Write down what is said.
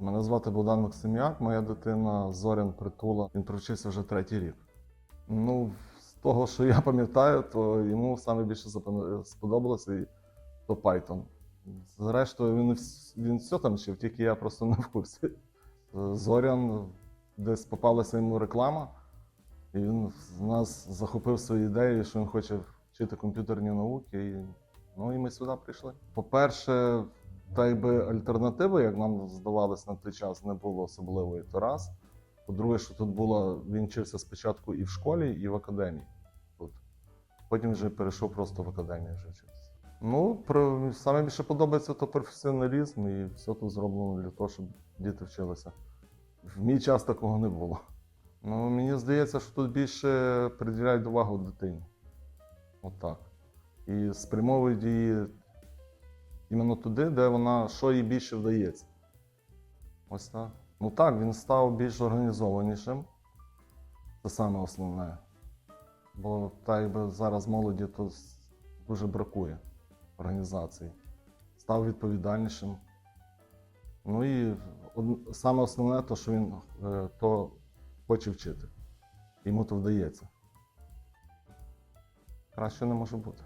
Мене звати Богдан Максим'як, моя дитина Зорян Притула. Він провчився вже третій рік. Ну, з того, що я пам'ятаю, то йому саме більше сподобалося то Python. Зрештою, він, він все там вчив, тільки я просто не в курсі. Зорян десь попалася йому реклама, і він з нас захопив свою ідею, що він хоче вчити комп'ютерні науки. І, ну і ми сюди прийшли. По-перше, та якби альтернативи, як нам здавалось на той час, не було особливої. То раз. По-друге, що тут було, він вчився спочатку і в школі, і в академії. Тут. Потім вже перейшов просто в академію вже вчитися. Ну, про, саме більше подобається то професіоналізм, і все тут зроблено для того, щоб діти вчилися. В мій час такого не було. Ну, мені здається, що тут більше приділяють увагу дитині. Отак. І спрямовують її іменно туди, де вона що їй більше вдається. Ось так. Ну так, він став більш організованішим. Це саме основне. Бо так якби зараз молоді то дуже бракує організації. Став відповідальнішим. Ну і саме основне, то, що він е, то хоче вчити. Йому то вдається. Краще не може бути.